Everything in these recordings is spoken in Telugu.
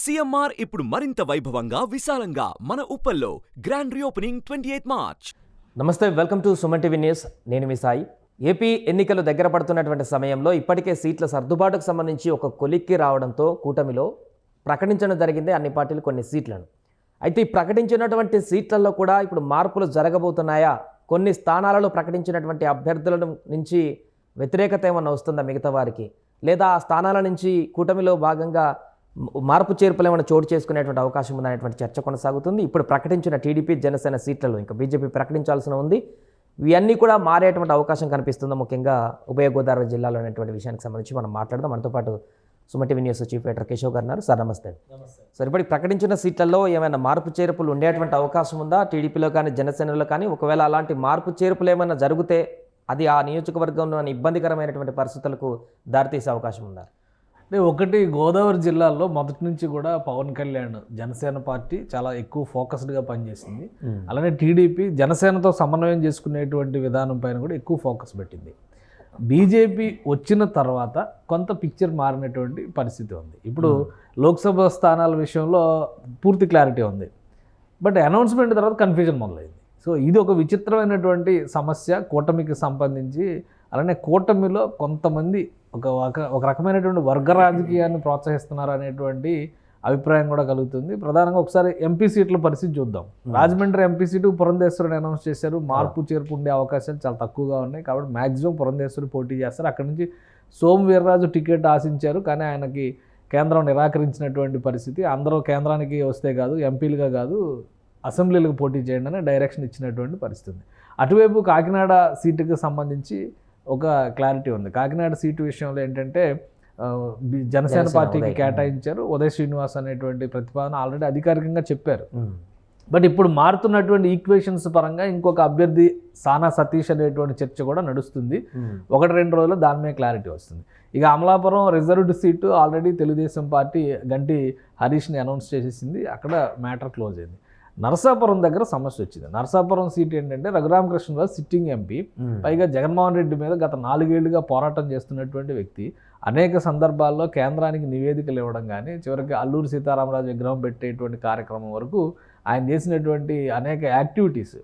సీఎంఆర్ ఇప్పుడు మరింత వైభవంగా విశాలంగా మన ఉప్పల్లో grand reopening twenty eighth March. నమస్తే welcome to Suman TV news. నేను మీ సాయి. ఏపీ ఎన్నికలు దగ్గర పడుతున్నటువంటి సమయంలో ఇప్పటికే సీట్ల సర్దుబాటుకు సంబంధించి ఒక కొలిక్కి రావడంతో కూటమిలో ప్రకటించడం జరిగింది అన్ని పార్టీలు కొన్ని సీట్లను. అయితే ఈ ప్రకటించినటువంటి సీట్లలో కూడా ఇప్పుడు మార్పులు జరగబోతున్నాయా? కొన్ని స్థానాలలో ప్రకటించినటువంటి అభ్యర్థుల నుంచి వ్యతిరేకత ఏమన్నా వస్తుందా మిగతా వారికి? లేదా ఆ స్థానాల నుంచి కూటమిలో భాగంగా మార్పు చేర్పులు ఏమైనా చోటు చేసుకునేటువంటి అవకాశం ఉందనేటువంటి చర్చ కొనసాగుతుంది. ఇప్పుడు ప్రకటించిన టీడీపీ జనసేన సీట్లలో ఇంకా బీజేపీ ప్రకటించాల్సిన ఉంది. ఇవన్నీ కూడా మారేటువంటి అవకాశం కనిపిస్తుంది ముఖ్యంగా ఉభయ గోదావరి జిల్లాలో అనేటువంటి విషయానికి సంబంధించి మనం మాట్లాడదాం. మనతో పాటు Suman TV news chief editor Keshav గారు ఉన్నారు. సార్ నమస్తే. సార్ ఇప్పటికి ప్రకటించిన సీట్లలో ఏమైనా మార్పు చేర్పులు ఉండేటువంటి అవకాశం ఉందా? టీడీపీలో కానీ జనసేనలో కానీ ఒకవేళ అలాంటి మార్పు చేర్పులు ఏమైనా జరిగితే అది ఆ నియోజకవర్గంలోని ఇబ్బందికరమైనటువంటి పరిస్థితులకు దారితీసే అవకాశం ఉందా? అంటే ఒకటి గోదావరి జిల్లాలో మొదటి నుంచి కూడా పవన్ కళ్యాణ్ జనసేన పార్టీ చాలా ఎక్కువ ఫోకస్డ్గా పనిచేసింది. అలానే టీడీపీ జనసేనతో సమన్వయం చేసుకునేటువంటి విధానం పైన కూడా ఎక్కువ ఫోకస్ పెట్టింది. బీజేపీ వచ్చిన తర్వాత కొంత పిక్చర్ మారినటువంటి పరిస్థితి ఉంది. ఇప్పుడు లోక్సభ స్థానాల విషయంలో పూర్తి క్లారిటీ ఉంది. బట్ అనౌన్స్మెంట్ తర్వాత కన్ఫ్యూజన్ మొదలైంది. సో ఇది ఒక విచిత్రమైనటువంటి సమస్య కూటమికి సంబంధించి అలానే కూటమిలో కొంతమంది ఒక ఒక- ఒక రకమైనటువంటి వర్గ రాజకీయాన్ని ప్రోత్సహిస్తున్నారు అనేటువంటి అభిప్రాయం కూడా కలుగుతుంది. ప్రధానంగా ఒకసారి ఎంపీ సీట్ల పరిస్థితి చూద్దాం. రాజమండ్రి ఎంపీ సీటు పురంధేశ్వరుని అనౌన్స్ చేశారు. మార్పు చేర్పు ఉండే అవకాశాలు చాలా తక్కువగా ఉన్నాయి. కాబట్టి మాక్సిమం పురంధేశ్వరి పోటీ చేస్తారు. అక్కడ నుంచి సోము వీర్రాజు టికెట్ ఆశించారు. కానీ ఆయనకి కేంద్రం నిరాకరించినటువంటి పరిస్థితి. అందరూ కేంద్రానికి వస్తే కాదు ఎంపీలుగా కాదు అసెంబ్లీలకు పోటీ చేయండి అని డైరెక్షన్ ఇచ్చినటువంటి పరిస్థితి. అటువైపు కాకినాడ సీటుకి సంబంధించి ఒక క్లారిటీ ఉంది. కాకినాడ సీటు విషయంలో ఏంటంటే జనసేన పార్టీకి. కేటాయించారు. ఉదయ్ శ్రీనివాస్ అనేటువంటి ప్రతిపాదన ఆల్రెడీ అధికారికంగా చెప్పారు. బట్ ఇప్పుడు మారుతున్నటువంటి ఈక్వేషన్స్ పరంగా ఇంకొక అభ్యర్థి సానా సతీష్ అనేటువంటి చర్చ కూడా నడుస్తుంది. ఒకటి రెండు రోజుల్లో దాని మీద క్లారిటీ వస్తుంది. ఇక Amalapuram reserved seat already Telugu Desam party Ganti హరీష్ని announce చేసేసింది. అక్కడ మ్యాటర్ క్లోజ్ అయింది. నరసాపురం దగ్గర సమస్య వచ్చింది. నరసాపురం సీట్ ఏంటంటే రఘురామకృష్ణరావు సిట్టింగ్ ఎంపీ. పైగా జగన్మోహన్ రెడ్డి మీద గత నాలుగేళ్ళుగా పోరాటం చేస్తున్నటువంటి వ్యక్తి. అనేక సందర్భాల్లో కేంద్రానికి నివేదికలు ఇవ్వడం కానీ చివరికి అల్లూరు సీతారామరాజు విగ్రహం పెట్టేటువంటి కార్యక్రమం వరకు ఆయన చేసినటువంటి అనేక యాక్టివిటీస్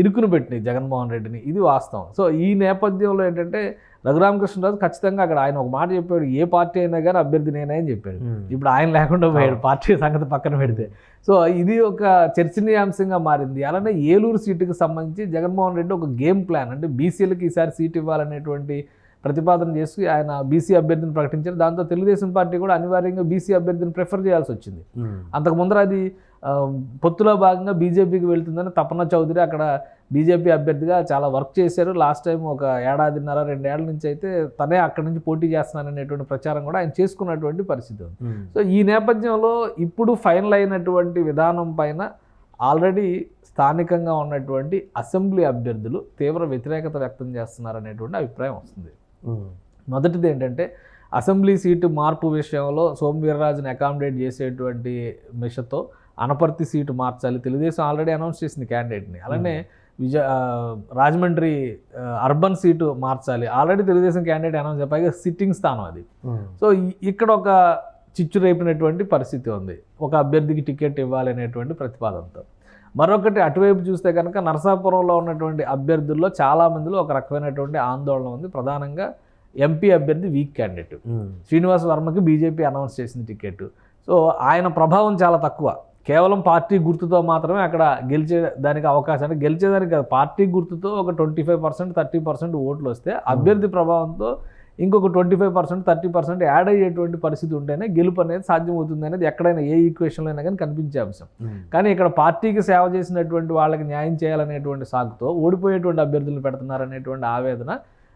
ఇరుకును పెట్టినాయి జగన్మోహన్ రెడ్డిని. ఇది వాస్తవం. సో ఈ నేపథ్యంలో ఏంటంటే రఘురామకృష్ణరాజు ఖచ్చితంగా అక్కడ ఆయన ఒక మాట చెప్పాడు ఏ పార్టీ అయినా కానీ అభ్యర్థి నేనే అని చెప్పాడు. ఇప్పుడు ఆయన లేకుండా పోయాడు పార్టీ సంగతి పక్కన పెడితే. సో ఇది ఒక చర్చనీయాంశంగా మారింది. అలానే ఏలూరు సీటుకి సంబంధించి జగన్మోహన్ రెడ్డి ఒక గేమ్ ప్లాన్ అంటే బీసీలకి ఈసారి సీట్ ఇవ్వాలనేటువంటి ప్రతిపాదన చేసి ఆయన బీసీ అభ్యర్థిని ప్రకటించారు. దాంతో తెలుగుదేశం పార్టీ కూడా అనివార్యంగా బీసీ అభ్యర్థిని ప్రిఫర్ చేయాల్సి వచ్చింది. అంతకు ముందర అది పొత్తులో భాగంగా బీజేపీకి వెళ్తుందని తపన చౌదరి అక్కడ బీజేపీ అభ్యర్థిగా చాలా వర్క్ చేశారు. లాస్ట్ టైం ఒక ఏడాదిన్నర రెండేళ్ళ నుంచి అయితే తనే అక్కడి నుంచి పోటీ చేస్తున్నాననేటువంటి ప్రచారం కూడా ఆయన చేసుకున్నటువంటి పరిస్థితి ఉంది. సో ఈ నేపథ్యంలో ఇప్పుడు ఫైనల్ అయినటువంటి విధానం పైన ఆల్రెడీ స్థానికంగా ఉన్నటువంటి అసెంబ్లీ అభ్యర్థులు తీవ్ర వ్యతిరేకత వ్యక్తం చేస్తున్నారనేటువంటి అభిప్రాయం వస్తుంది. మొదటిది ఏంటంటే అసెంబ్లీ సీటు మార్పు విషయంలో సోము వీర్రాజుని అకామిడేట్ చేసేటువంటి మిషతో అనపర్తి సీటు మార్చాలి. తెలుగుదేశం ఆల్రెడీ అనౌన్స్ చేసింది క్యాండిడేట్ని. అలానే విజయ ఆ, రాజమండ్రి అర్బన్ సీటు మార్చాలి. ఆల్రెడీ తెలుగుదేశం క్యాండిడేట్ అనౌన్స్ చేయ పైగా సిట్టింగ్ స్థానం అది. సో ఇ- ఇక్కడ ఒక చిచ్చు రేపినటువంటి పరిస్థితి ఉంది. ఒక అభ్యర్థికి టికెట్ ఇవ్వాలి అనేటువంటి ప్రతిపాదనతో. మరొకటి అటువైపు చూస్తే కనుక నరసాపురంలో ఉన్నటువంటి అభ్యర్థుల్లో చాలా మందిలో ఒక రకమైనటువంటి ఆందోళన ఉంది. ప్రధానంగా ఎంపీ అభ్యర్థి వీక్ క్యాండిడేట్. శ్రీనివాస్ వర్మకి బీజేపీ అనౌన్స్ చేసిన టికెట్. సో ఆయన ప్రభావం చాలా తక్కువ. కేవలం పార్టీ గుర్తుతో మాత్రమే అక్కడ గెలిచే దానికి అవకాశం అంటే గెలిచేదానికి కాదు పార్టీ గుర్తుతో ఒక twenty five percent thirty percent ఓట్లు వస్తే అభ్యర్థి ప్రభావంతో ఇంకొక twenty five percent thirty percent add అయ్యేటువంటి పరిస్థితి ఉంటేనే గెలుపు అనేది సాధ్యమవుతుంది అనేది ఎక్కడైనా ఏ ఈక్వేషన్లో అయినా కానీ కనిపించే అంశం. కానీ ఇక్కడ పార్టీకి సేవ చేసినటువంటి వాళ్ళకి న్యాయం చేయాలనేటువంటి సాగుతో ఓడిపోయేటువంటి అభ్యర్థులు పెడుతున్నారనేటువంటి ఆవేదన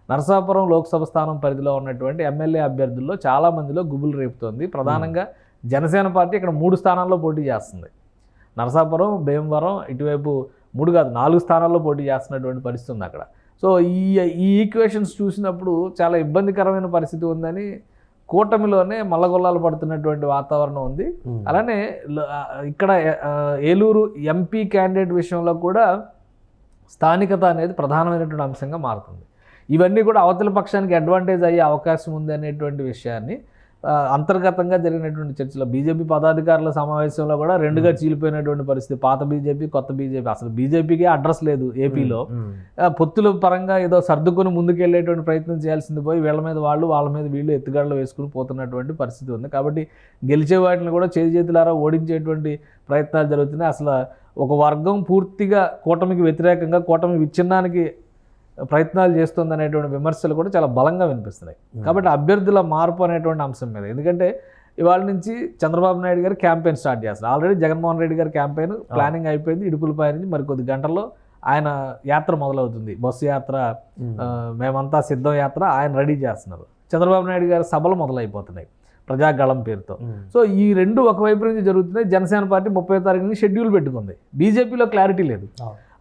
నరసాపురం లోక్సభ స్థానం పరిధిలో ఉన్నటువంటి ఎమ్మెల్యే అభ్యర్థుల్లో చాలా మందిలో గుబులు రేపుతోంది. ప్రధానంగా జనసేన పార్టీ ఇక్కడ మూడు స్థానాల్లో పోటీ చేస్తుంది. నరసాపురం భీమవరం ఇటువైపు మూడు కాదు నాలుగు స్థానాల్లో పోటీ చేస్తున్నటువంటి పరిస్థితి ఉంది అక్కడ. సో ఈ ఈ ఈక్వేషన్స్ చూసినప్పుడు చాలా ఇబ్బందికరమైన పరిస్థితి ఉందని కూటమిలోనే మల్లగొల్లాలు పడుతున్నటువంటి వాతావరణం ఉంది. అలానే ల- ఆ, ఇక్కడ ఏలూరు ఎంపీ క్యాండిడేట్ విషయంలో కూడా స్థానికత అనేది ప్రధానమైనటువంటి అంశంగా మారుతుంది. ఇవన్నీ కూడా అవతల పక్షానికి అడ్వాంటేజ్ అయ్యే అవకాశం ఉంది అనేటువంటి విషయాన్ని అంతర్గతంగా జరిగినటువంటి చర్చలో బీజేపీ పదాధికారుల సమావేశంలో కూడా రెండుగా చీలిపోయినటువంటి పరిస్థితి. పాత బీజేపీ కొత్త బీజేపీ. అసలు బీజేపీకి అడ్రస్ లేదు ఏపీలో. పొత్తుల పరంగా ఏదో సర్దుకొని ముందుకెళ్ళేటువంటి ప్రయత్నం చేయాల్సింది పోయి వీళ్ళ మీద వాళ్ళు వాళ్ళ మీద వీళ్ళు ఎత్తుగడలు వేసుకుని పోతున్నటువంటి పరిస్థితి ఉంది. కాబట్టి గెలిచే వాటిని కూడా చేతి చేతులారా ఓడించేటువంటి ప్రయత్నాలు జరుగుతున్నాయి. అసలు ఒక వర్గం పూర్తిగా కూటమికి వ్యతిరేకంగా కూటమి విచ్ఛిన్నానికి ప్రయత్నాలు చేస్తుంది అనేటువంటి విమర్శలు కూడా చాలా బలంగా వినిపిస్తున్నాయి. కాబట్టి అభ్యర్థుల మార్పు అనేటువంటి అంశం మీద. ఎందుకంటే ఇవాళ నుంచి చంద్రబాబు నాయుడు గారు క్యాంపెయిన్ స్టార్ట్ చేస్తారు ఆల్రెడీ జగన్మోహన్ రెడ్డి గారి క్యాంపెయిన్ ప్లానింగ్ అయిపోయింది. ఇడుపులపై నుంచి మరికొద్ది గంటల్లో ఆయన యాత్ర మొదలవుతుంది. బస్సు యాత్ర మేమంతా సిద్ధం యాత్ర ఆయన రెడీ చేస్తున్నారు. చంద్రబాబు నాయుడు గారి సభలు మొదలైపోతున్నాయి ప్రజాగళం పేరుతో. సో ఈ రెండు ఒకవైపు నుంచి జరుగుతున్నాయి. జనసేన పార్టీ ముప్పై తారీఖు నుంచి షెడ్యూల్ పెట్టుకుంది. బీజేపీలో క్లారిటీ లేదు.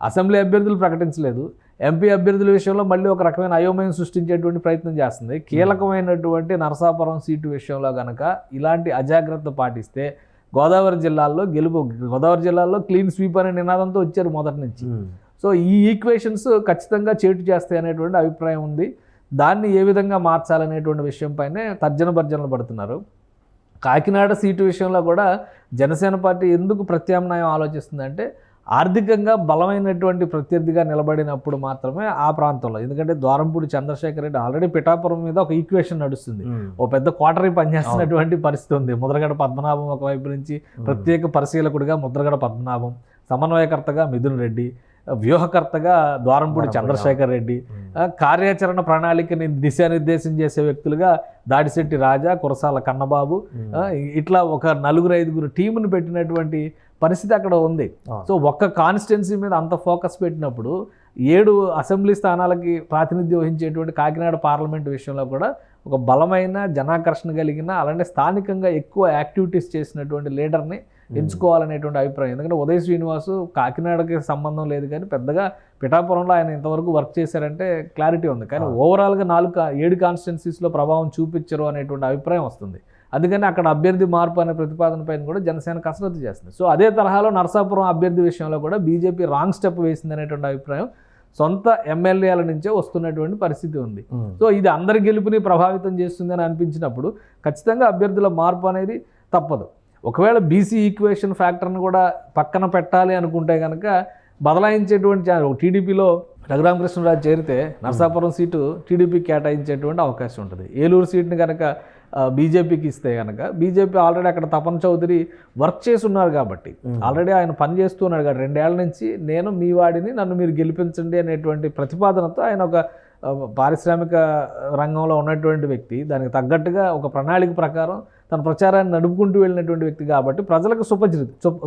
అసెంబ్లీ అభ్యర్థులు ప్రకటించలేదు. ఎంపీ అభ్యర్థుల విషయంలో మళ్ళీ ఒక రకమైన అయోమయం సృష్టించేటువంటి ప్రయత్నం చేస్తుంది. కీలకమైనటువంటి నరసాపురం సీటు విషయంలో కనుక ఇలాంటి అజాగ్రత్త పాటిస్తే గోదావరి జిల్లాల్లో గెలుపు గోదావరి జిల్లాలో క్లీన్ స్వీప్ అనే నినాదంతో వచ్చారు మొదటి నుంచి. సో ఈ ఈక్వేషన్స్ ఖచ్చితంగా చేటు చేస్తాయి అనేటువంటి అభిప్రాయం ఉంది. దాన్ని ఏ విధంగా మార్చాలనేటువంటి విషయంపైనే తర్జన భర్జనలు పడుతున్నారు. కాకినాడ సీటు విషయంలో కూడా జనసేన పార్టీ ఎందుకు ప్రత్యామ్నాయం ఆలోచిస్తుందంటే ఆర్థికంగా బలమైనటువంటి ప్రత్యర్థిగా నిలబడినప్పుడు మాత్రమే ఆ ప్రాంతంలో ఎందుకంటే ద్వారంపూడి చంద్రశేఖర్ రెడ్డి ఆల్రెడీ పిఠాపురం మీద ఒక ఈక్వేషన్ నడుస్తుంది. ఓ పెద్ద క్వార్టరీ పనిచేస్తున్నటువంటి పరిస్థితి ఉంది. ముద్రగడ పద్మనాభం ఒకవైపు నుంచి ప్రత్యేక పరిశీలకుడిగా ముద్రగడ పద్మనాభం సమన్వయకర్తగా మిథున్ రెడ్డి వ్యూహకర్తగా ద్వారంపూడి చంద్రశేఖర్ రెడ్డి కార్యాచరణ ప్రణాళికని దిశానిర్దేశం చేసే వ్యక్తులుగా దాడిశెట్టి రాజా కురసాల కన్నబాబు ఇట్లా ఒక నలుగురు ఐదుగురు టీముని పెట్టినటువంటి పరిస్థితి అక్కడ ఉంది. సో ఒక్క కాన్స్టిట్యున్సీ మీద అంత ఫోకస్ పెట్టినప్పుడు ఏడు అసెంబ్లీ స్థానాలకి ప్రాతినిధ్యం వహించేటువంటి కాకినాడ పార్లమెంట్ విషయంలో కూడా ఒక బలమైన జనాకర్షణ కలిగిన అలానే స్థానికంగా ఎక్కువ యాక్టివిటీస్ చేసినటువంటి లీడర్ని ఎంచుకోవాలనేటువంటి అభిప్రాయం. ఎందుకంటే ఉదయ్ శ్రీనివాసు కాకినాడకి సంబంధం లేదు కానీ పెద్దగా పిఠాపురంలో ఆయన ఇంతవరకు వర్క్ చేశారంటే క్లారిటీ ఉంది. కానీ ఓవరాల్గా నాలుగు ఏడు కాన్స్టిట్యున్సీస్లో ప్రభావం చూపించరు అనేటువంటి అభిప్రాయం వస్తుంది. అందుకని అక్కడ అభ్యర్థి మార్పు అనే ప్రతిపాదన పైన కూడా జనసేన కసరత్తు చేస్తుంది. సో అదే తరహాలో నరసాపురం అభ్యర్థి విషయంలో కూడా బీజేపీ రాంగ్ స్టెప్ వేసింది అనేటువంటి అభిప్రాయం సొంత ఎమ్మెల్యేల నుంచే వస్తున్నటువంటి పరిస్థితి ఉంది. సో ఇది అందరి గెలుపుని ప్రభావితం చేస్తుందని అనిపించినప్పుడు ఖచ్చితంగా అభ్యర్థుల మార్పు అనేది తప్పదు. ఒకవేళ బీసీ ఈక్వేషన్ ఫ్యాక్టర్ని కూడా పక్కన పెట్టాలి అనుకుంటే కనుక బదలాయించేటువంటి టీడీపీలో రఘురామకృష్ణరాజు చేరితే నరసాపురం సీటు టీడీపీకి కేటాయించేటువంటి అవకాశం ఉంటుంది. ఏలూరు సీట్ని కనుక బీజేపీకి ఇస్తే కనుక బీజేపీ ఆల్రెడీ అక్కడ తపన్ చౌదరి వర్క్ చేసి ఉన్నారు కాబట్టి ఆల్రెడీ ఆయన పని చేస్తూ ఉన్నాడు కాబట్టి రెండేళ్ళ నుంచి నేను మీ వాడిని నన్ను మీరు గెలిపించండి అనేటువంటి ప్రతిపాదనతో ఆయన ఒక పారిశ్రామిక రంగంలో ఉన్నటువంటి వ్యక్తి దానికి తగ్గట్టుగా ఒక ప్రణాళిక ప్రకారం తన ప్రచారాన్ని నడుపుకుంటూ వెళ్ళినటువంటి వ్యక్తి కాబట్టి ప్రజలకు సుపరిచిత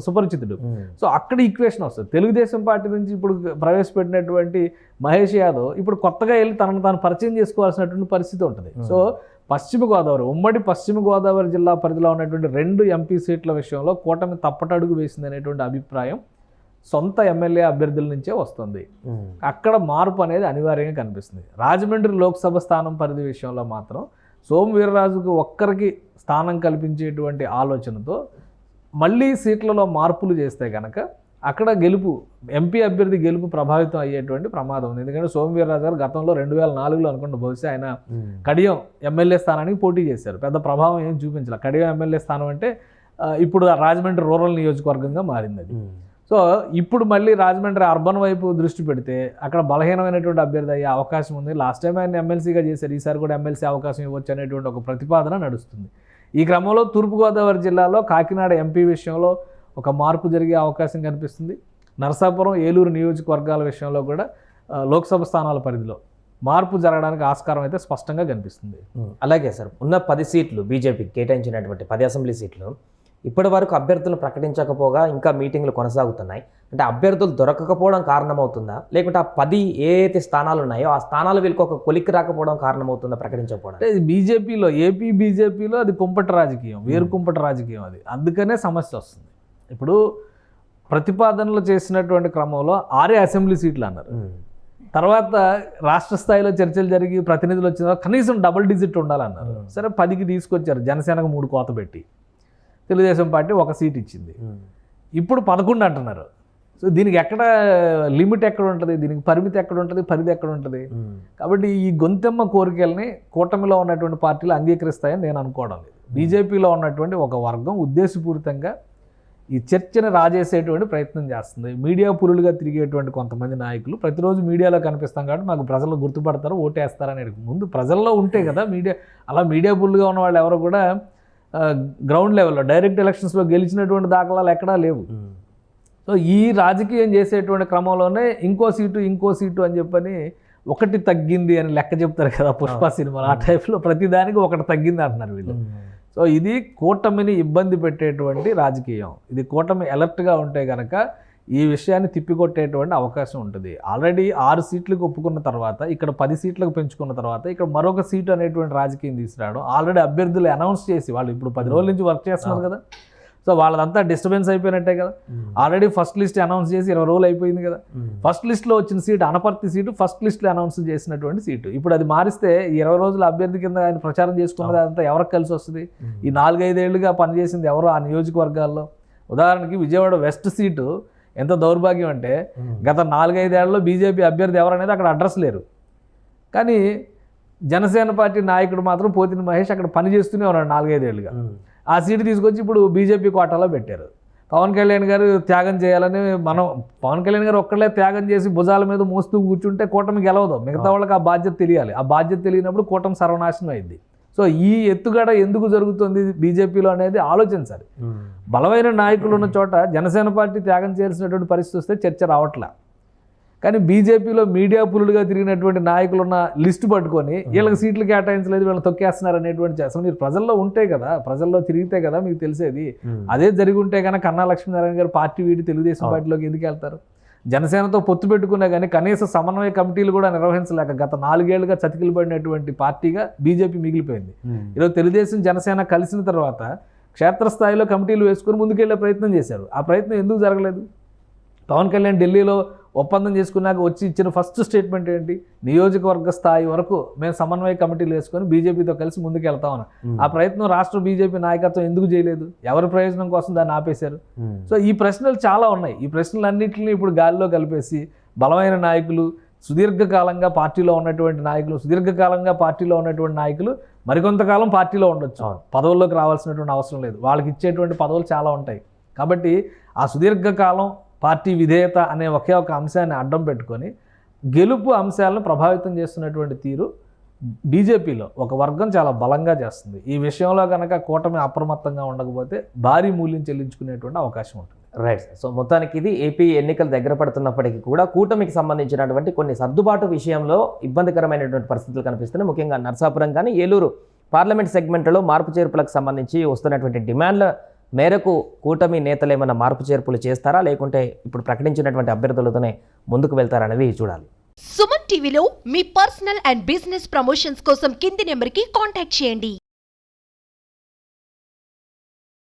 సుపరిచితుడు. సో అక్కడ ఈక్వేషన్ వస్తుంది. తెలుగుదేశం పార్టీ నుంచి ఇప్పుడు ప్రవేశపెట్టినటువంటి మహేష్ యాదవ్ ఇప్పుడు కొత్తగా వెళ్ళి తనను తాను పరిచయం చేసుకోవాల్సినటువంటి పరిస్థితి ఉంటుంది. సో పశ్చిమ గోదావరి ఉమ్మడి పశ్చిమ గోదావరి జిల్లా పరిధిలో ఉన్నటువంటి రెండు ఎంపీ సీట్ల విషయంలో కూటమి తప్పటడుగు వేసింది అనేటువంటి అభిప్రాయం సొంత ఎమ్మెల్యే అభ్యర్థుల నుంచే వస్తుంది. అక్కడ మార్పు అనేది అనివార్యంగా కనిపిస్తుంది. రాజమండ్రి లోక్సభ స్థానం పరిధి విషయంలో మాత్రం సోము వీర్రాజుకు ఒక్కరికి స్థానం కల్పించేటువంటి ఆలోచనతో మళ్ళీ సీట్లలో మార్పులు చేస్తే కనుక అక్కడ గెలుపు ఎంపీ అభ్యర్థి గెలుపు ప్రభావితం అయ్యేటువంటి ప్రమాదం ఉంది. ఎందుకంటే సోము వీర్రాజు గారు గతంలో రెండు వేల నాలుగులో అనుకుంటా బహుశా ఆయన కడియం ఎమ్మెల్యే స్థానానికి పోటీ చేశారు. పెద్ద ప్రభావం ఏం చూపించాలి. కడియం ఎమ్మెల్యే స్థానం అంటే ఇప్పుడు రాజమండ్రి రూరల్ నియోజకవర్గంగా మారింది అది. సో ఇప్పుడు మళ్ళీ రాజమండ్రి అర్బన్ వైపు దృష్టి పెడితే అక్కడ బలహీనమైనటువంటి అభ్యర్థి అయ్యే అవకాశం ఉంది. లాస్ట్ టైం ఆయన ఎమ్మెల్సీగా చేశారు ఈసారి కూడా ఎమ్మెల్సీ అవకాశం ఇవ్వచ్చు అనేటువంటి ఒక ప్రతిపాదన నడుస్తుంది. ఈ క్రమంలో తూర్పుగోదావరి జిల్లాలో కాకినాడ ఎంపీ విషయంలో ఒక మార్పు జరిగే అవకాశం కనిపిస్తుంది. నరసాపురం ఏలూరు నియోజకవర్గాల విషయంలో కూడా లోక్సభ స్థానాల పరిధిలో మార్పు జరగడానికి ఆస్కారం అయితే స్పష్టంగా కనిపిస్తుంది. అలాగే సార్ ఉన్న పది సీట్లు బీజేపీకి కేటాయించినటువంటి పది అసెంబ్లీ సీట్లు ఇప్పటి వరకు అభ్యర్థులను ప్రకటించకపోగా ఇంకా మీటింగ్లు కొనసాగుతున్నాయి. అంటే అభ్యర్థులు దొరకకపోవడం కారణమవుతుందా? లేకుంటే ఆ పది ఏ అయితే స్థానాలు ఉన్నాయో ఆ స్థానాలు వీళ్ళకి ఒక కొలిక్కి రాకపోవడం కారణమవుతుందా ప్రకటించకపోవడం? అంటే బీజేపీలో ఏపీ బీజేపీలో అది కుంపటి రాజకీయం వేరు కుంపటి రాజకీయం అది. అందుకనే సమస్య వస్తుంది. ఇప్పుడు ప్రతిపాదనలు చేసినటువంటి క్రమంలో ఆరే అసెంబ్లీ సీట్లు అన్నారు. తర్వాత రాష్ట్ర స్థాయిలో చర్చలు జరిగి ప్రతినిధులు వచ్చిన తర్వాత కనీసం డబుల్ డిజిట్ ఉండాలన్నారు. సరే పదికి తీసుకొచ్చారు. జనసేనకు మూడు కోత పెట్టి. తెలుగుదేశం పార్టీ ఒక సీట్ ఇచ్చింది. ఇప్పుడు పదకొండు అంటున్నారు. సో దీనికి ఎక్కడ లిమిట్ ఎక్కడ ఉంటుంది? దీనికి పరిమితి ఎక్కడ ఉంటుంది? పరిధి ఎక్కడ ఉంటుంది? కాబట్టి ఈ గొంతెమ్మ కోరికల్ని కూటమిలో ఉన్నటువంటి పార్టీలు అంగీకరిస్తాయని నేను అనుకోవడం లేదు. బీజేపీలో ఉన్నటువంటి ఒక వర్గం ఉద్దేశపూరితంగా ఈ చర్చను రాజేసేటువంటి ప్రయత్నం చేస్తుంది. మీడియా పురులుగా తిరిగేటువంటి కొంతమంది నాయకులు ప్రతిరోజు మీడియాలో కనిపిస్తాం కాబట్టి మాకు ప్రజలు గుర్తుపడతారు ఓటేస్తారని ముందు ప్రజల్లో ఉంటే కదా మీడియా అలా మీడియా పురులుగా ఉన్న వాళ్ళు ఎవరు కూడా గ్రౌండ్ లెవెల్లో డైరెక్ట్ ఎలక్షన్స్లో గెలిచినటువంటి దాఖలాలు ఎక్కడా లేవు. సో ఈ రాజకీయం చేసేటువంటి క్రమంలోనే ఇంకో సీటు ఇంకో సీటు అని చెప్పని ఒకటి తగ్గింది అని లెక్క చెప్తారు కదా పుష్ప సినిమాలో. ఆ టైప్లో ప్రతిదానికి ఒకటి తగ్గింది అంటున్నారు వీళ్ళు. సో ఇది కూటమిని ఇబ్బంది పెట్టేటువంటి రాజకీయం. ఇది కూటమి అలర్ట్గా ఉంటే కనుక ఈ విషయాన్ని తిప్పికొట్టేటువంటి అవకాశం ఉంటుంది. ఆల్రెడీ ఆరు సీట్లకు ఒప్పుకున్న తర్వాత ఇక్కడ పది సీట్లకు పెంచుకున్న తర్వాత ఇక్కడ మరొక సీటు అనేటువంటి రాజకీయం తీసుకురావడం ఆల్రెడీ అభ్యర్థులు అనౌన్స్ చేసి వాళ్ళు ఇప్పుడు పది రోజుల నుంచి వర్క్ చేస్తున్నారు కదా. సో వాళ్ళదంతా డిస్టర్బెన్స్ అయిపోయినట్టే కదా. ఆల్రెడీ ఫస్ట్ లిస్ట్ అనౌన్స్ చేసి ఇరవై రోజులు అయిపోయింది కదా. ఫస్ట్ లిస్ట్లో వచ్చిన సీటు అనపర్తి సీటు ఫస్ట్ లిస్ట్లో అనౌన్స్ చేసినటువంటి సీటు ఇప్పుడు అది మారిస్తే ఈ ఇరవై రోజుల అభ్యర్థి కింద ఆయన ప్రచారం చేసుకున్నది అంతా ఎవరికి కలిసి వస్తుంది? ఈ నాలుగైదేళ్ళుగా పనిచేసింది ఎవరు ఆ నియోజకవర్గాల్లో? ఉదాహరణకి విజయవాడ వెస్ట్ సీటు ఎంత దౌర్భాగ్యం అంటే గత నాలుగైదేళ్ళలో బీజేపీ అభ్యర్థి ఎవరనేది అక్కడ అడ్రస్ లేరు. కానీ జనసేన పార్టీ నాయకుడు మాత్రం పోతిన మహేష్ అక్కడ పని చేస్తూనే ఉన్నాడు నాలుగైదేళ్ళుగా. ఆ సీటు తీసుకొచ్చి ఇప్పుడు బీజేపీ కోటాలో పెట్టారు. పవన్ కళ్యాణ్ గారు త్యాగం చేయాలని మనం పవన్ కళ్యాణ్ గారు ఒక్కళ్ళే త్యాగం చేసి భుజాల మీద మోస్తూ కూర్చుంటే కూటమి గెలవదు. మిగతా వాళ్ళకి ఆ బాధ్యత తెలియాలి. ఆ బాధ్యత తెలియనప్పుడు కూటమి సర్వనాశనం అయింది. సో ఈ ఎత్తుగడ ఎందుకు జరుగుతుంది బీజేపీలో అనేది ఆలోచించాలి. బలమైన నాయకులు ఉన్న చోట జనసేన పార్టీ త్యాగం చేయాల్సినటువంటి పరిస్థితి వస్తే చర్చ రావట్లే. కానీ బీజేపీలో మీడియా పులులుగా తిరిగినటువంటి నాయకులు ఉన్న లిస్టు పట్టుకొని వీళ్ళకి సీట్లు కేటాయించలేదు వీళ్ళని తొక్కేస్తున్నారు అనేటువంటి అసలు మీరు ప్రజల్లో ఉంటే కదా ప్రజల్లో తిరిగితే కదా మీకు తెలిసేది. అదే జరిగి ఉంటే కనుక కన్నా లక్ష్మీనారాయణ గారు పార్టీ వీడి తెలుగుదేశం పార్టీలోకి ఎందుకు వెళ్తారు? జనసేనతో పొత్తు పెట్టుకున్నా కానీ కనీస సమన్వయ కమిటీలు కూడా నిర్వహించలేక గత నాలుగేళ్ళుగా చతికిలు పడినటువంటి పార్టీగా బీజేపీ మిగిలిపోయింది. ఈరోజు తెలుగుదేశం జనసేన కలిసిన తర్వాత క్షేత్రస్థాయిలో కమిటీలు వేసుకుని ముందుకెళ్ళే ప్రయత్నం చేశారు. ఆ ప్రయత్నం ఎందుకు జరగలేదు? పవన్ కళ్యాణ్ ఢిల్లీలో ఒప్పందం చేసుకున్నాక వచ్చి ఇచ్చిన ఫస్ట్ స్టేట్మెంట్ ఏంటి? నియోజకవర్గ స్థాయి వరకు మేము సమన్వయ కమిటీలు వేసుకొని బీజేపీతో కలిసి ముందుకు వెళ్తామని ఆ ప్రయత్నం రాష్ట్ర బీజేపీ నాయకత్వం ఎందుకు చేయలేదు? ఎవరి ప్రయోజనం కోసం దాన్ని ఆపేశారు? సో ఈ ప్రశ్నలు చాలా ఉన్నాయి. ఈ ప్రశ్నలన్నింటినీ ఇప్పుడు గాలిలో కలిపేసి బలమైన నాయకులు సుదీర్ఘకాలంగా పార్టీలో ఉన్నటువంటి నాయకులు సుదీర్ఘకాలంగా పార్టీలో ఉన్నటువంటి నాయకులు మరికొంతకాలం పార్టీలో ఉండొచ్చు. పదవుల్లోకి రావాల్సినటువంటి అవసరం లేదు. వాళ్ళకి ఇచ్చేటువంటి పదవులు చాలా ఉంటాయి. కాబట్టి ఆ సుదీర్ఘకాలం పార్టీ విధేయత అనే ఒకే ఒక అంశాన్ని అడ్డం పెట్టుకొని గెలుపు అంశాలను ప్రభావితం చేస్తున్నటువంటి తీరు బీజేపీలో ఒక వర్గం చాలా బలంగా చేస్తుంది. ఈ విషయంలో కనుక కూటమి అప్రమత్తంగా ఉండకపోతే భారీ మూల్యం చెల్లించుకునేటువంటి అవకాశం ఉంటుంది. రైట్ సో మొత్తానికి ఇది ఏపీ ఎన్నికలు దగ్గర పడుతున్నప్పటికీ కూడా కూటమికి సంబంధించినటువంటి కొన్ని సర్దుబాటు విషయంలో ఇబ్బందికరమైనటువంటి పరిస్థితులు కనిపిస్తున్నాయి. ముఖ్యంగా నర్సాపురం కానీ ఏలూరు పార్లమెంట్ సెగ్మెంట్లో మార్పు చేర్పులకు సంబంధించి వస్తున్నటువంటి డిమాండ్ల మేరకు కూటమి నేతలు ఏమైనా మార్పు చేర్పులు చేస్తారా? లేకుంటే ఇప్పుడు ప్రకటించినటువంటి అభ్యర్థులతోనే ముందుకు వెళ్తారనేవి చూడాలి. సుమన్ టీవీలో మీ పర్సనల్ అండ్ బిజినెస్ ప్రమోషన్స్ కోసం కింది నెంబర్కి కాంటాక్ట్ చేయండి.